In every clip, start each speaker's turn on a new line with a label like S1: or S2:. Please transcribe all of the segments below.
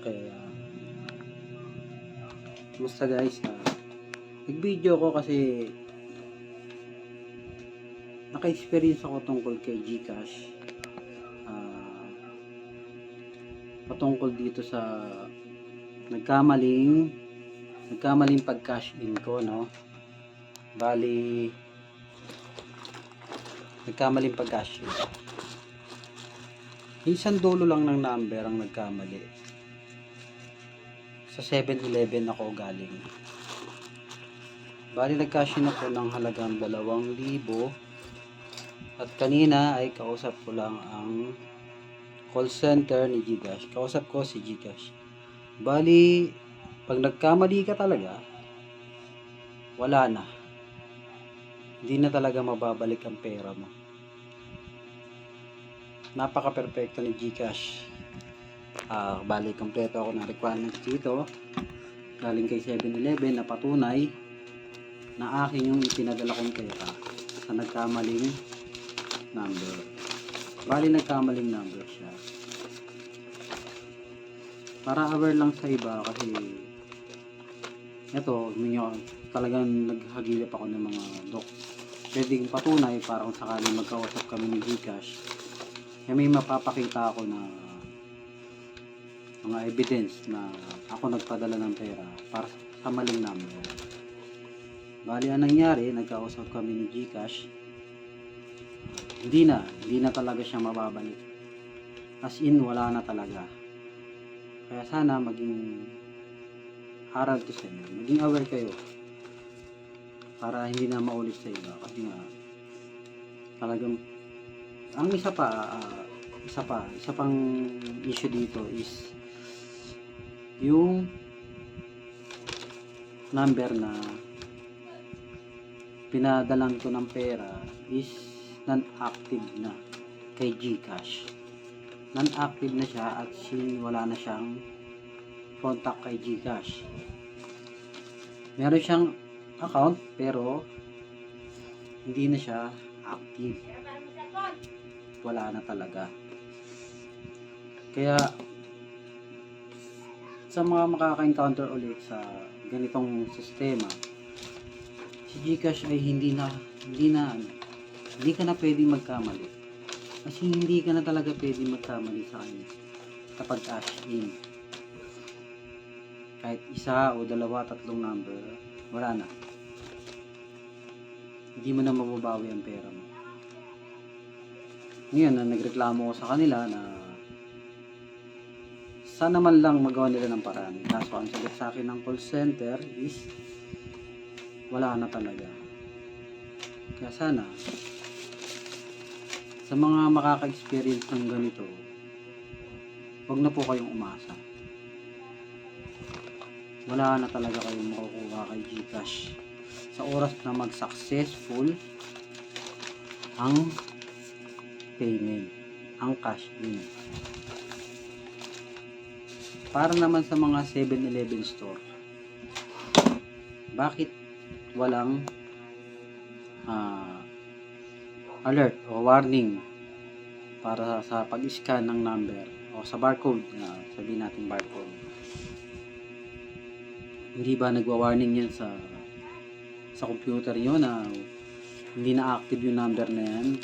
S1: Okay. ah. Kumusta guys? Ah, nag-video ko kasi naka-experience ako tungkol kay Gcash. Ah, patungkol dito sa nagkamaling nagkamaling pag-cash in ko, no? Bali nagkamaling pag-cash in. Isang dulo lang ng number ang nagkamali. Sa 7-Eleven ako galing. Bali nag-cash in ako ng halagang 2,000 at kanina ay kausap ko lang ang call center ni Gcash. Kausap ko si Gcash. Bali, pag nagkamali ka talaga, wala na. Hindi na talaga mababalik ang pera mo napaka-perfecto ni Gcash. Ah, bali, kompleto ako ng requirements dito. Galing kay 7-Eleven na patunay na akin yung ipinadala kong pera sa nagkamaling number. Bali, nagkamaling number siya. Para aware lang sa iba kasi ito, ninyo, talagang naghagilap ako ng mga doc. Pwedeng patunay para kung sakaling magkausap kami ni Gcash eh, may mapapakita ako na mga evidence na ako nagpadala ng pera para sa maling number. Bali, ang nangyari, nagkausap kami ni Gcash. Hindi na, hindi na talaga siya mababalik. As in, wala na talaga. Kaya sana maging aral to sa inyo. Maging aware kayo. Para hindi na maulit sa iba. Kasi nga, talagang ang isa pa, ah, isa pa, isa pang issue dito is yung number na pinadalan ko ng pera is non-active na kay Gcash. Non-active na siya at sin wala na siyang contact kay Gcash. Meron siyang account pero hindi na siya active wala na talaga. Kaya sa mga makaka-encounter ulit sa ganitong sistema, si Gcash ay hindi na hindi na ano, hindi ka na pwedeng magkamali. Kasi hindi ka na talaga pwedeng magkamali sa kanya kapag cash in. Kahit isa o dalawa, tatlong number, wala na. Hindi mo na mababawi ang pera mo. Ngayon, na nagreklamo ko sa kanila na sana man lang magawa nila ng paraan. Kaso ang sagot sa akin ng call center is wala na talaga. Kaya sana sa mga makaka-experience ng ganito, huwag na po kayong umasa. Wala na talaga kayong makukuha kay Gcash sa oras na mag-successful ang payment, ang cash in. Para naman sa mga 7-Eleven store, bakit walang ah, alert o warning para sa pag-scan ng number o sa barcode, uh, sabihin natin barcode. Hindi ba nagwa-warning yan sa sa computer nyo na hindi na active yung number na yan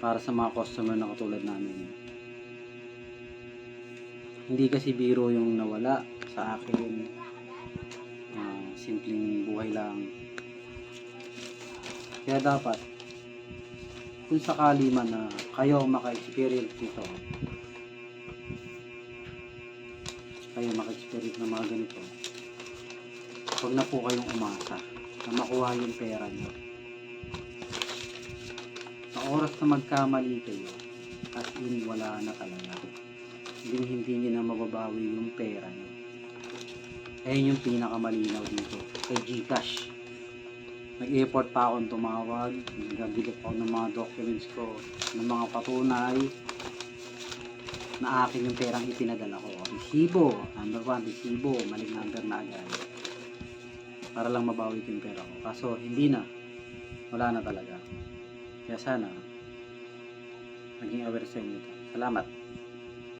S1: para sa mga customer na katulad namin. Hindi kasi biro yung nawala sa akin. Ah, simpleng buhay lang. Kaya dapat, kung sakali man na kayo maka-experience nito, kayo maka-experience ng mga ganito, huwag na po kayong umasa na makuha yung pera nyo sa oras na magkamali kayo, as in wala na talaga. Hindi hindi nyo na mababawi yung pera nyo. Ayun yung pinakamalinaw dito. Kay Gcash. Nag-effort pa akong tumawag. Nagbilit ako ng mga documents ko. Ng mga patunay na akin yung perang ipinadala ko. Resibo. Number one, resibo. Maling number na agad. Para lang mabawi yung pera ko. Kaso hindi na. Wala na talaga. Kaya sana, maging aware sa inyo. Salamat.